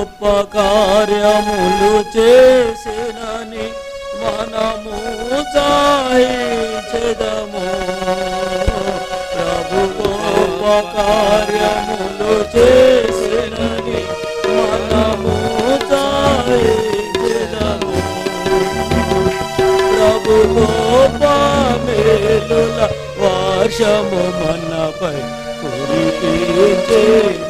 గొప్ప కార్యములు చేసినని మనము చాయించెదము ప్రభు గొప్ప కార్యములు చేసినని మనము చాయించెదము ప్రభు గొప్ప మేలు వాషము మనపై కురిపించేను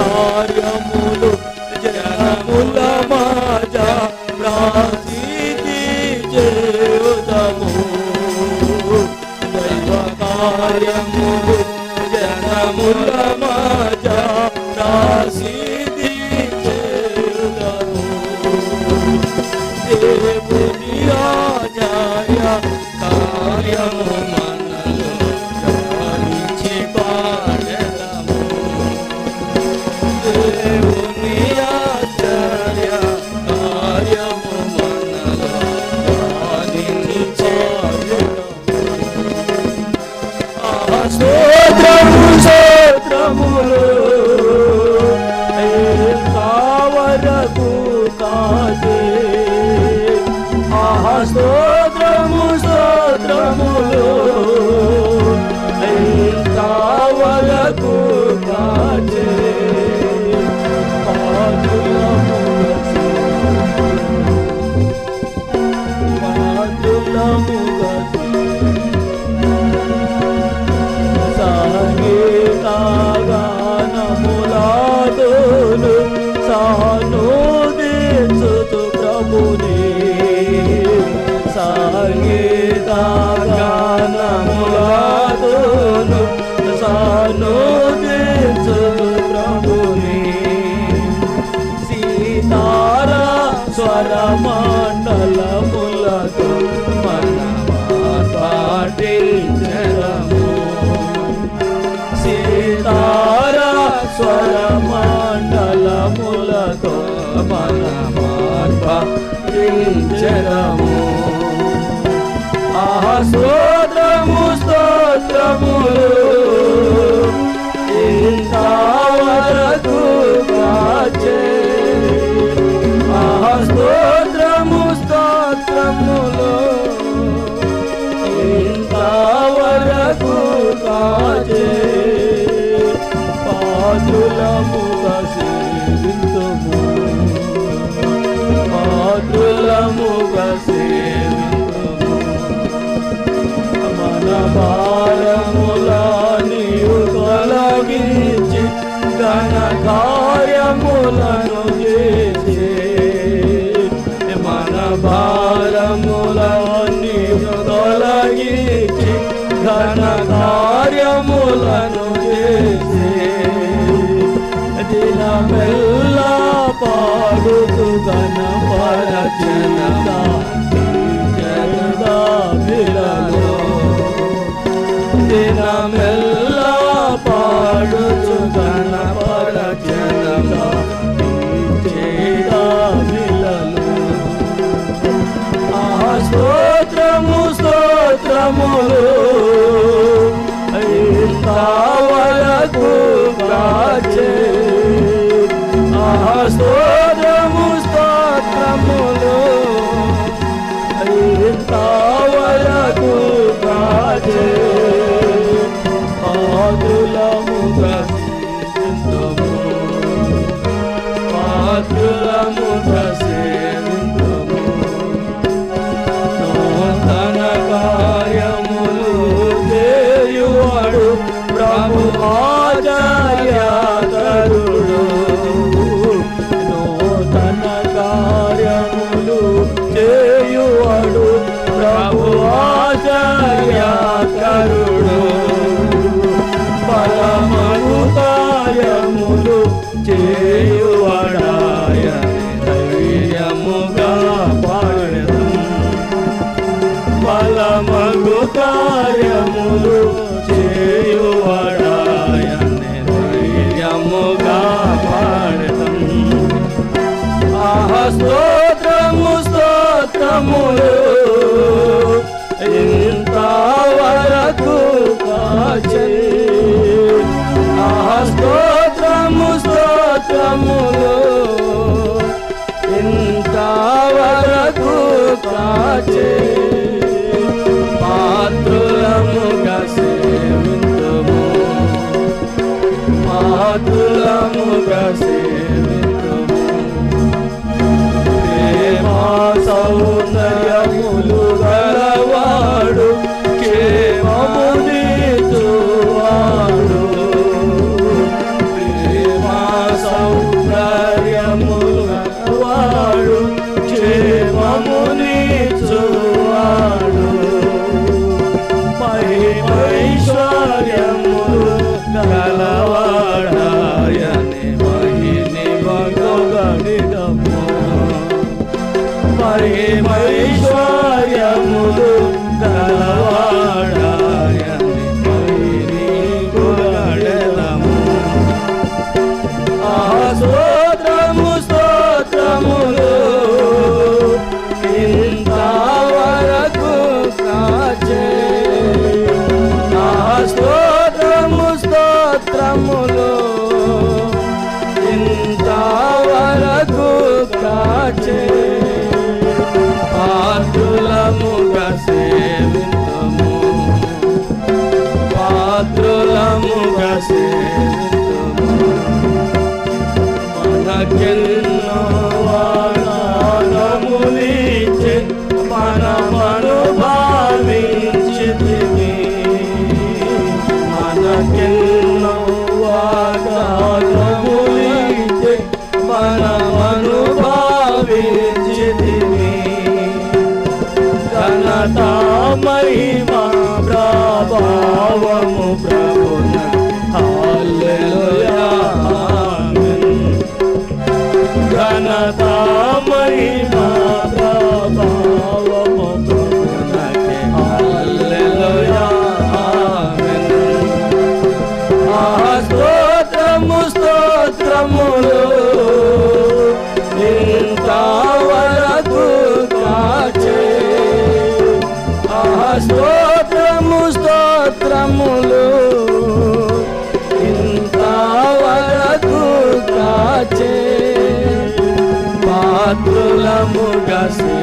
కార్యములు జనముల మాజా ప్రాసీతి చేయుదము. దైవ కార్యములు జనముల మాజా ప్రాసీతి చేయుదము. దేవ నరమాండలములతో మనమాటే జరము సీతారా స్వరమాండలములతో మనమార్పా జరము ఆహా స్తోత్రము స్తోత్రములు 真的 స్తోత్రముగా పాడతం. ఆహ స్తోత్రము స్తోత్రములు. ఇంతవరకు కాచే. ఆహ స్తోత్రము స్తోత్రములు. ఇంతవరకు కాచే. ಸೇರಿತು ಪ್ರೇಮ ಸೌಂದರ್ಯ మహిమా ప్రభావము ప్రభ భద్రులముగా శ్రీ